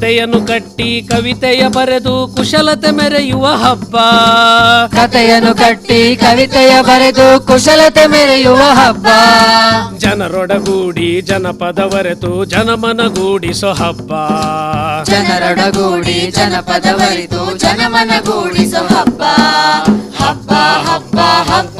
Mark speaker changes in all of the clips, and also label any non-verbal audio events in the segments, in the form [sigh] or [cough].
Speaker 1: ಕತೆಯನ್ನು ಕಟ್ಟಿ ಕವಿತೆಯ ಬರೆದು ಕುಶಲತೆ ಮೆರೆಯುವ ಹಬ್ಬ.
Speaker 2: ಕಥೆಯನ್ನು ಕಟ್ಟಿ ಕವಿತೆಯ ಬರೆದು ಕುಶಲತೆ ಮೆರೆಯುವ ಹಬ್ಬ.
Speaker 1: ಜನರೊಡಗೂಡಿ ಜನಪದವರೆತು ಜನಮನಗೂಡಿಸೋ ಹಬ್ಬ.
Speaker 2: ಜನರೊಡಗೂಡಿ ಜನಪದವರೆತು ಜನಮನಗೂಡಿಸೋ ಹಬ್ಬ. ಹಬ್ಬ ಹಬ್ಬ ಹಬ್ಬ.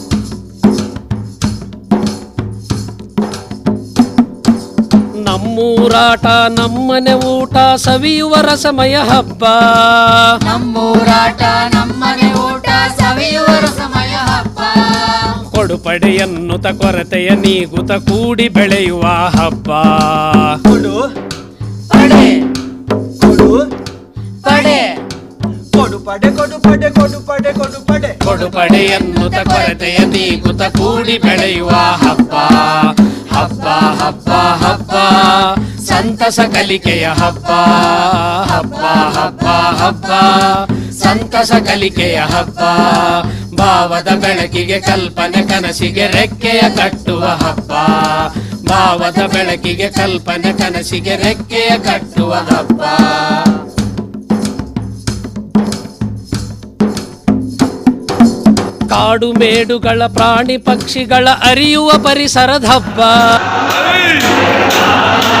Speaker 1: ನಮ್ಮೂರಾಟ ನಮ್ಮನೆ ಊಟ ಸವಿಯುವ ರಸಮಯ ಹಬ್ಬ.
Speaker 2: ನಮ್ಮೂರಾಟ ನಮ್ಮನೆ ಊಟ ಸವಿಯುವ ರಸಮಯ ಹಬ್ಬ.
Speaker 1: ಕೊಡುಪಡೆಯನ್ನುತ ಕೊರತೆಯ ನೀಗುತ ಕೂಡಿ ಬೆಳೆಯುವ ಹಬ್ಬ.
Speaker 3: ಕೊಡು.
Speaker 2: ಪಡೆ.
Speaker 3: ಕೊಡು.
Speaker 2: ಪಡೆ.
Speaker 3: ಕೊಡು ಪಡೆ ಕೊಡು ಪಡೆ ಕೊಡು ಪಡೆ ಕೊಡು ಪಡೆ
Speaker 1: ಕೊಡುಪಡೆಯನ್ನುತ ಕೊರತೆಯ ನೀಗುತ ಕೂಡಿ ಬೆಳೆಯುವ ಹಬ್ಬ ಹಬ್ಬ. ಹಬ್ಬ ಹಬ್ಬ ಸಂತಸ ಕಲಿಕೆಯ ಹಬ್ಬ ಹಬ್ಬ ಹಬ್ಬ ಹಬ್ಬ. ಸಂತಸ ಕಲಿಕೆಯ ಹಬ್ಬ, ಭಾವದ ಬೆಳಕಿಗೆ ಕಲ್ಪನೆ, ಕನಸಿಗೆ ರೆಕ್ಕೆಯ ಕಟ್ಟುವ ಹಬ್ಬ. ಭಾವದ ಬೆಳಕಿಗೆ ಕಲ್ಪನೆ, ಕನಸಿಗೆ ರೆಕ್ಕೆಯ ಕಟ್ಟುವ ಹಬ್ಬ. ಕಾಡು ಮೇಡುಗಳ ಪ್ರಾಣಿ ಪಕ್ಷಿಗಳ ಅರಿಯುವ ಪರಿಸರದ ಹಬ್ಬ.
Speaker 2: Amen. [laughs]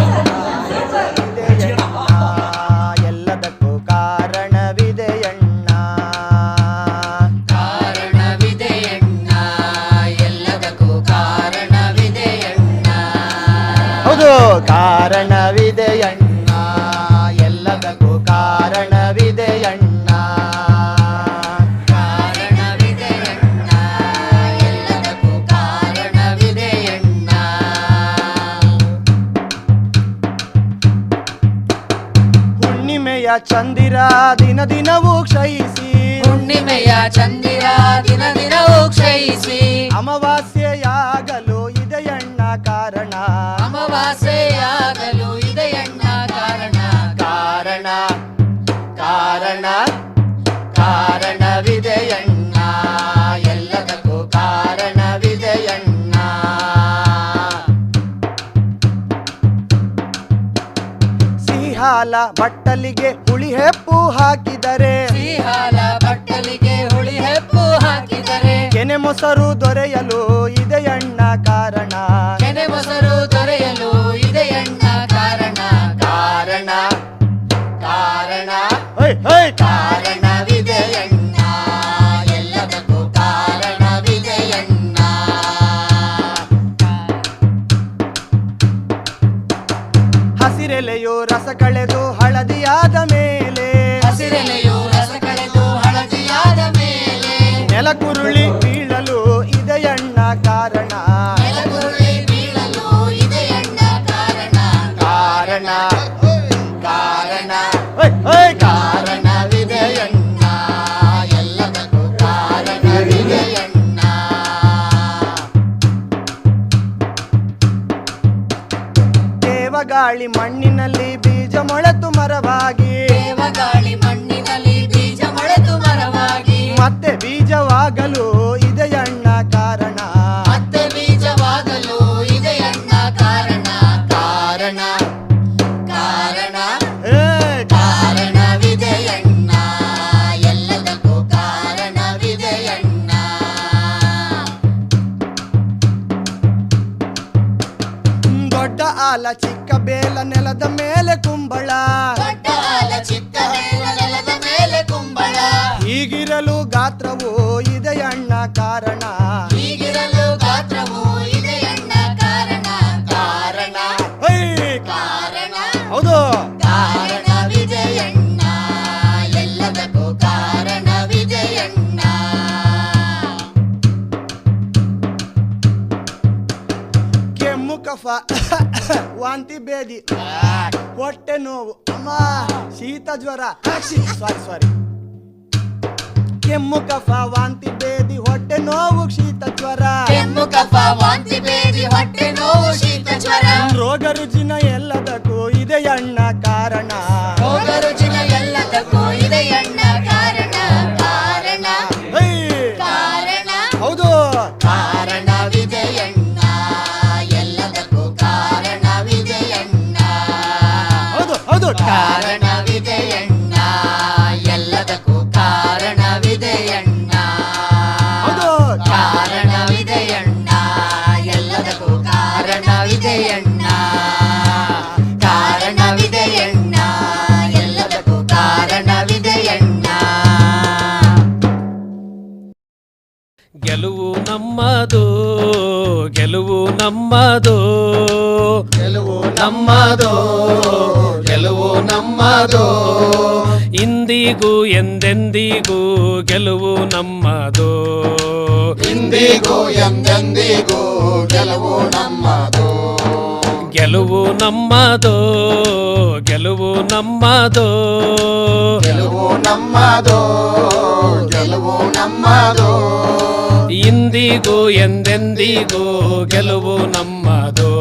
Speaker 3: ಚಂದಿರ ದಿನ ದಿನವೂ ಕ್ಷಯಿಸಿ.
Speaker 2: ಹುಣ್ಣಿಮೆಯ ಚಂದಿರ ದಿನ ದಿನವೂ ಕ್ಷಯಿಸಿ.
Speaker 3: ಅಮಾವಾಸ್ಯೆಯಾಗಲು ಇದೆಯಣ್ಣ ಕಾರಣ. ಸಿಹಿಹಾಲ ಬಟ್ಟಲಿಗೆ ಹುಳಿ ಹೆಪ್ಪು ಹಾಕಿದರೆ.
Speaker 2: ಶ್ರೀಹಾಲ ಬಟ್ಟಲಿಗೆ ಹುಳಿ ಹೆಪ್ಪು ಹಾಕಿದರೆ.
Speaker 3: ಕೆನೆ ಮೊಸರು ದೊರೆಯಲು ಹಸಿರೆಲೆಯು ರಸ ಕಳೆದು ಹಳದಿಯಾದ ಮೇಲೆ.
Speaker 2: ಹಸಿರೆಲೆಯೋ ರಸ ಕಳೆದು ಹಳದಿಯಾದ ಮೇಲೆ.
Speaker 3: ನೆಲಕುರುಳಿ ಬೀಳಲು ಇದೆಯಣ್ಣ ಕಾರಣ. ದೇವಗಾಳಿ ಮಣ್ಣಿನಲ್ಲಿ ಬೀಜ ಮೊಳೆತು ಮರವಾಗಿ.
Speaker 2: ದೇವಗಾಳಿ ಮಣ್ಣಿನಲ್ಲಿ ಬೀಜ ಮೊಳೆತು ಮರವಾಗಿ.
Speaker 3: ಮತ್ತೆ ಬೀಜವಾಗಲು ಹೀಗಿರಲು ಗಾತ್ರವು ಇದೆಯಣ್ಣ ಕಾರಣ.
Speaker 2: ಹೀಗಿರಲು ಗಾತ್ರವು ಇದೆಯಣ್ಣ ಕಾರಣ. ಕಾರಣ. ಕಾರಣ.
Speaker 3: ಹೌದು.
Speaker 2: ಕಾರಣವಿದೆಯಣ್ಣ ಎಲ್ಲದಕ್ಕೂ ಕಾರಣವಿದೆಯಣ್ಣ
Speaker 3: ಕೆಮ್ಮು ಕಫ ವಾಂತಿ ಬೇದಿ. ಹೊಟ್ಟೆ ನೋವು. ಅಮ್ಮ ಶೀತ ಜ್ವರ. ಸಾರಿ ಸಾರಿ ಕೆಮ್ಮು ಕಫ ವಾಂತಿ ಬೇದಿ ಹೊಟ್ಟೆ ನೋವು ಶೀತ ಜ್ವರ.
Speaker 2: ಕೆಮ್ಮು ಕಫ ವಾಂತಿ ಬೇದಿ ಹೊಟ್ಟೆ ನೋವು ಶೀತ ಜ್ವರ.
Speaker 3: ರೋಗ ರುಜಿನ ಎಲ್ಲದಕ್ಕೂ
Speaker 2: ಕಾರಣವಿದೆಯಣ್ಣ ಕಾರಣವಿದೆಯಣ್ಣ ಎಲ್ಲದಕ್ಕೂ ಕಾರಣವಿದೆಯಣ್ಣ
Speaker 1: ಗೆಲುವು ನಮ್ಮದು ಗೆಲುವು ನಮ್ಮದು
Speaker 3: ಗೆಲುವು ನಮ್ಮದು ಗೆಲುವು ನಮ್ಮದು
Speaker 1: ಇಂದಿಗೂ ಎಂದೆಂದಿಗೂ ಗೆಲುವು ನಮ್ಮದು
Speaker 4: ಇಂದಿಗೂ ಎಂದೆಂದಿಗೂ ಗೆಲುವು ನಮ್ಮದು
Speaker 1: ಗೆಲುವು ನಮ್ಮದು ಗೆಲುವು ನಮ್ಮದು
Speaker 4: ಗೆಲುವು ನಮ್ಮದು
Speaker 1: ಇಂದಿಗೂ ಎಂದೆಂದಿಗೂ ಗೆಲುವು ನಮ್ಮದು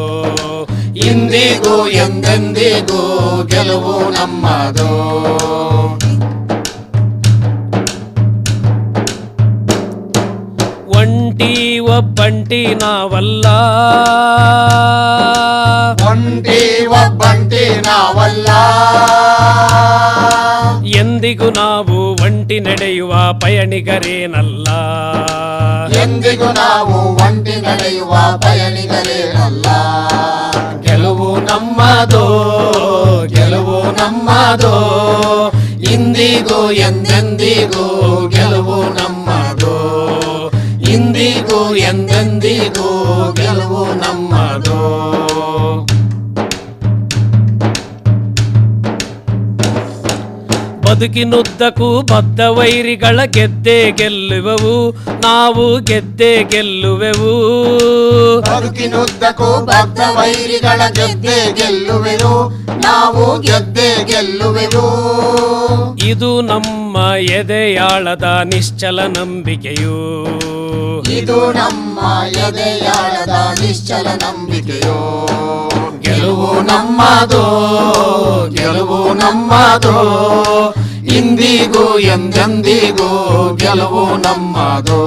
Speaker 4: ಇಂದಿಗೂ ಎಂದೆಂದಿಗೂ ಗೆಲುವು ನಮ್ಮದು
Speaker 1: ಒಂಟಿ ಒಬ್ಬಂಟಿ ನಾವಲ್ಲ
Speaker 4: ಒಂಟಿ ಒಬ್ಬಂಟಿ ನಾವಲ್ಲ.
Speaker 1: ಎಂದಿಗೂ ನಾವು ಒಂಟಿ ನಡೆಯುವ ಪಯಣಿಗರೇನಲ್ಲ.
Speaker 4: ಎಂದಿಗೂ ನಾವು ಒಂಟಿ ನಡೆಯುವ ಪಯಣಿಗರೇನಲ್ಲ.
Speaker 2: ನಮ್ಮದೋ ಗೆಲುವು ನಮ್ಮದೋ. ಇಂದಿಗೂ ಎಂದೆಂದಿಗೂ ಗೆಲುವು ನಮ್ಮದೋ. ಇಂದಿಗೂ ಎಂದೆಂದಿಗೂ
Speaker 1: ಬದುಕಿನುದ್ದಕ್ಕೂ ಬದ್ಧ ವೈರಿಗಳ ಗೆದ್ದೆ ಗೆಲ್ಲುವೆವು ನಾವು ಗೆದ್ದೆ ಗೆಲ್ಲುವೆವು.
Speaker 2: ಬದುಕಿನುದ್ದಕ್ಕೂ ಬದ್ಧ ವೈರಿಗಳ ಗೆದ್ದೆ ಗೆಲ್ಲುವೆವು ನಾವು ಗೆದ್ದೆ ಗೆಲ್ಲುವೆವು.
Speaker 1: ಇದು ನಮ್ಮ ಎದೆಯಾಳದ ನಿಶ್ಚಲ ನಂಬಿಕೆಯು.
Speaker 2: ಇದು ನಮ್ಮ ಎದೆಯಾಳದ ನಿಶ್ಚಲ ನಂಬಿಕೆಯೋ. ಗೆಲುವು ನಮ್ಮದು ಗೆಲುವು ನಮ್ಮದೋ ಇಂದಿಗೂ ಎಂದೆಂದಿಗೂ ಗೆಲುವು ನಮ್ಮದೋ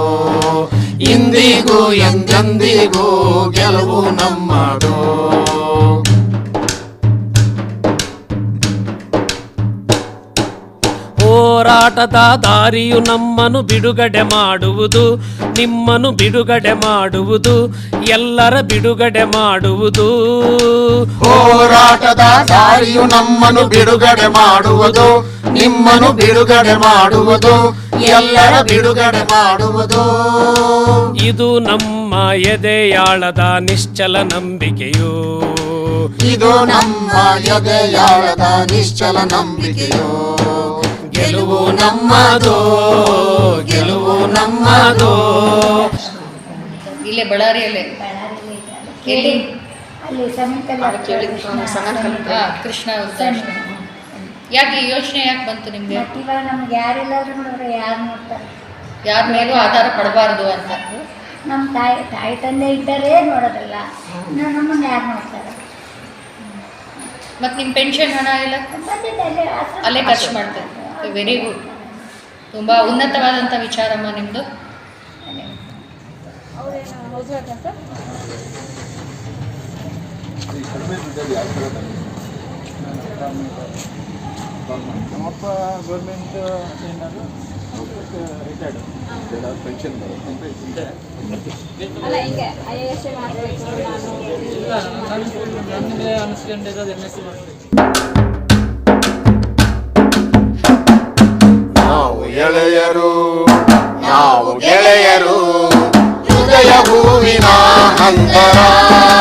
Speaker 2: ಇಂದಿಗೂ ಎಂದೆಂದಿಗೂ ಗೆಲುವು ನಮ್ಮದೋ
Speaker 1: ಹೋರಾಟದ ದಾರಿಯು ನಮ್ಮನ್ನು ಬಿಡುಗಡೆ ಮಾಡುವುದು ನಿಮ್ಮನ್ನು ಬಿಡುಗಡೆ ಮಾಡುವುದು ಎಲ್ಲರ ಬಿಡುಗಡೆ ಮಾಡುವುದು.
Speaker 2: ಹೋರಾಟದ ದಾರಿಯು ನಮ್ಮನ್ನು ಬಿಡುಗಡೆ ಮಾಡುವುದು ನಿಮ್ಮನ್ನು ಬಿಡುಗಡೆ ಮಾಡುವುದು ಎಲ್ಲರ ಬಿಡುಗಡೆ ಮಾಡುವುದು.
Speaker 1: ಇದು ನಮ್ಮ ಎದೆಯಾಳದ ನಿಶ್ಚಲ ನಂಬಿಕೆಯು.
Speaker 2: ಇದು ನಮ್ಮ ಎದೆಯಾಳದ ನಿಶ್ಚಲ ನಂಬಿಕೆಯೋ. ಗೆಲುವು ನಮ್ಮದೋ ಗೆಲುವು ನಮ್ಮದೋ.
Speaker 5: ಇಲ್ಲೇ ಬಳ್ಳಾರಿಯಲ್ಲೇ. ಎಲ್ಲಿ
Speaker 6: ಅಲ್ಲಿ
Speaker 5: ಹಾ, ಕೃಷ್ಣ ಯಾಕೆ ಈ ಯೋಚನೆ ಯಾಕೆ ಬಂತು ನಿಮ್ಗೆ?
Speaker 6: ಇವಾಗ ನಮ್ಗೆ ಯಾರಿಲ್ಲ ನೋಡ್ರೆ ಯಾರು ನೋಡ್ತಾರೆ?
Speaker 5: ಯಾರ ಮೇಲೂ ಆಧಾರ ಪಡಬಾರ್ದು ಅಂತ.
Speaker 6: ನಮ್ಮ ತಾಯಿ ತಾಯಿ ತಂದೆ ಇದ್ದಾರೆ ನೋಡೋದಲ್ಲ. ನಮ್ಮನ್ನು ಯಾರು ನೋಡ್ತಾರೆ?
Speaker 5: ಮತ್ತೆ ನಿಮ್ಮ ಪೆನ್ಷನ್ ಹಣ ಎಲ್ಲ?
Speaker 6: ಅಲ್ಲೇ
Speaker 5: ಖರ್ಚು ಮಾಡ್ತಾರೆ ವೆರಿ ಗುಡ್ ತುಂಬ ಉನ್ನತವಾದಂಥ ವಿಚಾರಮ್ಮ ನಿಮ್ಮದು
Speaker 7: ನಮ್ಮಪ್ಪ ಗೌರ್ಮೆಂಟ್ ಏನಾದ್ರು ರಿಟೈರ್ಡ್ ಪೆನ್ಷನ್ ನನಗೆ ಅನಿಸ್ಕೊಂಡಿರೋದು ಎಂ ಎಸ್ ಸಿ
Speaker 2: ನಾವು أنظرا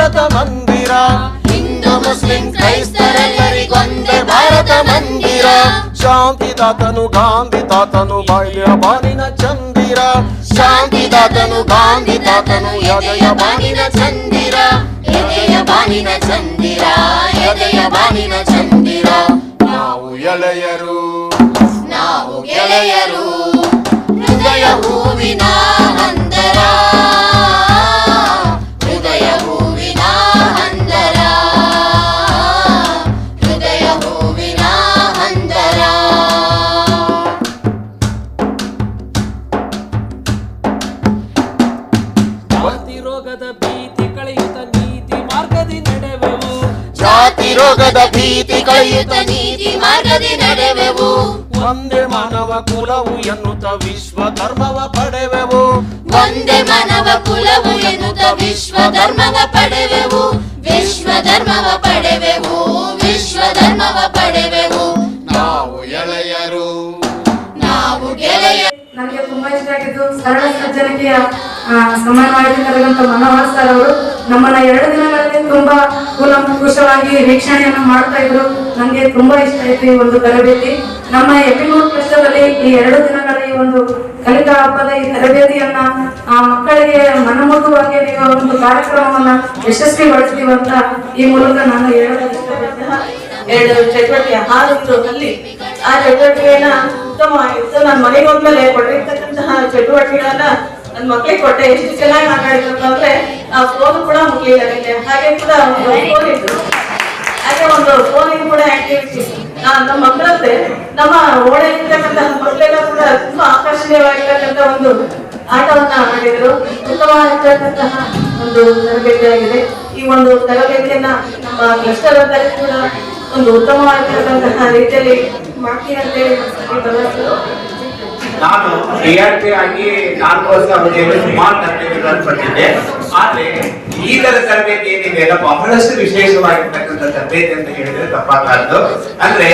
Speaker 2: ಭಾರತ ಮಂದಿರ. ಹಿಂದೂ ಮುಸ್ಲಿಂ ಕ್ರೈಸ್ತರೆಲ್ಲರಿಗೊಂದೇ ಭಾರತ ಮಂದಿರ. ಶಾಂತಿದಾತನು ಗಾಂಧಿ ತಾತನು ಬಾಯಿಯ ಬಾನಿನ ಚಂದಿರ. ಶಾಂತಿದಾತನು ಗಾಂಧಿ ತಾತನು ಎದೆಯ ಬಾನಿನ ಚಂದಿರ. ಎದೆಯ ಬಾನಿನ ಚಂದಿರ ಎದೆಯ ಬಾನಿನ ಚಂದಿರ. ನಾವು ಎಳೆಯರು. ನಾವು ಗೆಳೆಯರು. ಹೃದಯ ಹೂವಿನ ಹಂದರ.
Speaker 1: ಭೀತಿ ನೀತಿ ಮಾರ್ಗದಿ ನಡೆವೆವು.
Speaker 2: ಒಂದೇ ಮಾನವ ಕುಲವು ಎನ್ನುತ್ತ ವಿಶ್ವ ಧರ್ಮವ ಪಡೆವೆವು.
Speaker 8: ಒಂದೇ ಮಾನವ ಕುಲವು ಎನ್ನುತ್ತ ವಿಶ್ವ ಧರ್ಮವ ಪಡೆವೆವು. ವಿಶ್ವ ಧರ್ಮವ ಪಡೆವೆವು. ವಿಶ್ವ ಧರ್ಮವ ಪಡೆವೆವು.
Speaker 2: ನಾವು ಎಳೆಯರು.
Speaker 8: ನಾವು ಗೆಳೆಯ
Speaker 9: ನನಗೆ ತುಂಬಾ ಇಷ್ಟ ಆಗಿದ್ದು ಸರಳ ಸಜ್ಜನಿಕೆಯ ಆ, ಕರೆದಂತ ಮನೋಹರ್ ಸರ್ ಅವರು ನಮ್ಮನ್ನ ಎರಡು ದಿನಗಳಲ್ಲಿ ತುಂಬಾ ಕೂಲಂಕುಷವಾಗಿ ವೀಕ್ಷಣೆಯನ್ನು ಮಾಡ್ತಾ ಇದ್ರು. ನನಗೆ ತುಂಬಾ ಇಷ್ಟ ಆಯ್ತು ಈ ಒಂದು ತರಬೇತಿ. ನಮ್ಮ ಎಪಿಮೋಡ್ ಕ್ಲಸ್ಟರ್ ಅಲ್ಲಿ ಈ ಎರಡು ದಿನಗಳ ಈ ಒಂದು ಕಲಿಕಾ ಹಬ್ಬದ ಈ ತರಬೇತಿಯನ್ನ ಆ ಮಕ್ಕಳಿಗೆ ಮನಮುಟ್ಟುವಾಗಿ ನೀವು ಒಂದು ಕಾರ್ಯಕ್ರಮವನ್ನ ಯಶಸ್ವಿಗೊಳಿಸ್ತೀವಿ ಅಂತ ಈ ಮೂಲಕ ನಾನು ಹೇಳಲು
Speaker 10: ಎರಡು ಚಟುವಟಿಕೆ ಹಾರಿತ್ತು ಅಲ್ಲಿ ಆ ಚಟುವಟಿಕೆಯನ್ನ ಉತ್ತಮವಾಗಿತ್ತು ನನ್ನ ಮನೆಗೆ ಹೋದ್ಮೇಲೆ ಕೊಟ್ಟಿರ್ತಕ್ಕಂತಹ ಚಟುವಟಿಕೆಗಳನ್ನ ನನ್ನ ಮಕ್ಕಳಿಗೆ ಕೊಟ್ಟೆ. ಎಷ್ಟು ಚೆನ್ನಾಗಿ ಮಾತಾಡಿದ್ರು ಅಂತಂದ್ರೆ ಆ ಫೋನ್ ಕೂಡ ಮುಗಿಲಿಲ್ಲ ಹಾಗೆ ಕೂಡ ಫೋನ್ ಇತ್ತು ಹಾಗೆ ಒಂದು ಫೋನಿಗೆ ಕೂಡ ಆಕ್ಟಿವಿಟಿ ನಮ್ಮ ಮಕ್ಕಳಂತೆ ನಮ್ಮ ಓಡಾಡಿರ್ತಕ್ಕಂತಹ ಮಕ್ಕಳೆಲ್ಲ ಕೂಡ ತುಂಬಾ ಆಕರ್ಷಣೀಯವಾಗಿರ್ತಕ್ಕಂಥ ಒಂದು ಆಟವನ್ನ ಮಾಡಿದ್ರು ಉತ್ತಮವಾಗಿರ್ತಕ್ಕಂತಹ ಒಂದು ತರಬೇತಿಯಾಗಿದೆ ಈ ಒಂದು ತರಬೇತಿಯನ್ನ ನಮ್ಮ ಕ್ಲಸ್ಟರ್ ಕೂಡ ಒಂದು ಉತ್ತಮವಾಗಿರ್ತಕ್ಕಂತಹ ರೀತಿಯಲ್ಲಿ ಮಾಡ್ತೀನಿ ಅಂತೇಳಿ ಭರವಸೆ
Speaker 4: ನಾನು ರಿಯಾಲಿಟಿ ಆಗಿ ನಾಲ್ಕು ವರ್ಷ ಅವಧಿಯಲ್ಲಿ ಸುಮಾರು ತರಬೇತಿಗಳನ್ನು ಪಡೆದಿದ್ದೆ ಆದ್ರೆ ಈ ತರ ತರಬೇತಿ ಏನಿದೆ ಅಲ್ಲ ಬಹಳಷ್ಟು ವಿಶೇಷವಾಗಿರ್ತಕ್ಕಂಥ ತರಬೇತಿ ಅಂತ ಹೇಳಿದ್ರೆ ತಪ್ಪಾಗದ್ದು ಅಂದ್ರೆ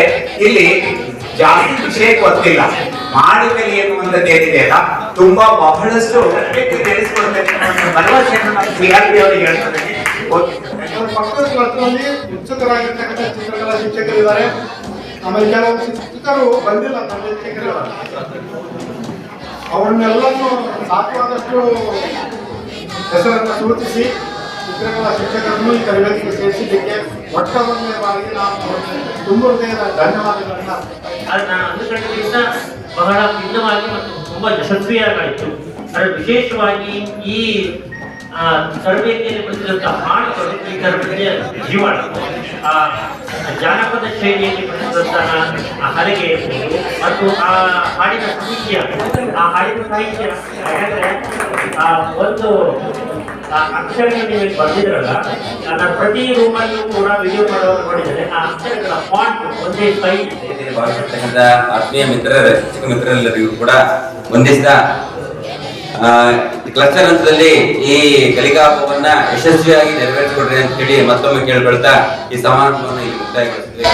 Speaker 4: ಇಲ್ಲಿ ಜಾಸ್ತಿ ವಿಷಯ ಗೊತ್ತಿಲ್ಲ. ಮಾಡಿ ಎನ್ನುವಂಥದ್ದು ಏನಿದೆ ಅಲ್ಲ, ತುಂಬಾ ಬಹಳಷ್ಟು ಹೇಳ್ತಾರೆ
Speaker 11: ಪಕ್ಕದ ಚಿತ್ರಕಲಾ ಶಿಕ್ಷಕರಿದ್ದಾರೆ. ಆಮೇಲೆ ಕೆಲವು ಶಿಕ್ಷಕರು ಬಂದಿಲ್ಲ ತರಬೇತಿಗೆ ಅವ್ರನ್ನೆಲ್ಲನೂ ಸಾಕುವಾದಷ್ಟು ಹೆಸರನ್ನು ಸೂಚಿಸಿ ಚಿತ್ರಕಲಾ ಶಿಕ್ಷಕರನ್ನು ಈ ತರಬೇತಿಗೆ ಸೇರಿಸಿದ್ದಕ್ಕೆ ಮೊಟ್ಟ ಮೊದಲನೇ ಬಾರಿಗೆ ನಾನು ತುಂಬ ಹೃದಯದ ಧನ್ಯವಾದಗಳನ್ನು
Speaker 12: ಬಹಳ ಭಿನ್ನವಾಗಿ ಮತ್ತು ತುಂಬಾ ಯಶಸ್ವಿಯಾಗಾಯಿತು. ಅದರ ವಿಶೇಷವಾಗಿ ಈ ಆ, ತರಬೇತಿಯಲ್ಲಿ ಬಂದಿರುವಂತಹ ಹಾಡುಗಳು ಈ ತರಬೇತಿಯ ಜೀವನ ಆ ಜಾನಪದ ಶೈಲಿಯಲ್ಲಿ ಬಂದಿರುವಂತಹ ಹಲಗೆ ಮತ್ತು ಆ ಹಾಡಿನ ಸಾಹಿತ್ಯ ಆ ಹಾಡಿನ ಸಾಹಿತ್ಯ ಯಾಕಂದ್ರೆ ಆ ಒಂದು ಆ ಅಕ್ಷರಗಳು ನೀವು ಇಲ್ಲಿ ಅದರ ಪ್ರತಿ ರೂಮಲ್ಲೂ ಕೂಡ ವಿಡಿಯೋ ಮಾಡುವಾಗ ನೋಡಿದರೆ ಆ ಅಕ್ಷರಗಳ ಫಾಂಟ್ ಒಂದೇ ಸೈ ಇದೆ.
Speaker 13: ಭಾಗವಹಿಸ್ತಕ್ಕಂಥ ಆತ್ಮೀಯ ಮಿತ್ರರ ಶಿಕ್ಷಕ ಮಿತ್ರರೆಲ್ಲರಿಗೂ ಕೂಡ ಒಂದಿಷ್ಟ ಕ್ಲಸ್ಟರ್ ಹಂತದಲ್ಲಿ ಈ ಕಲಿಕಾಪವನ್ನ ಯಶಸ್ವಿಯಾಗಿ ನೆರವೇರಿಸಿಕೊಡ್ರಿ ಅಂತ ಹೇಳಿ ಮತ್ತೊಮ್ಮೆ ಕೇಳ್ಕೊಳ್ತಾ ಈ ಸಮಾರಂಭವನ್ನು ಇಲ್ಲಿ ಮುಕ್ತಾಯಗೊಳಿಸ್ತೀವಿ.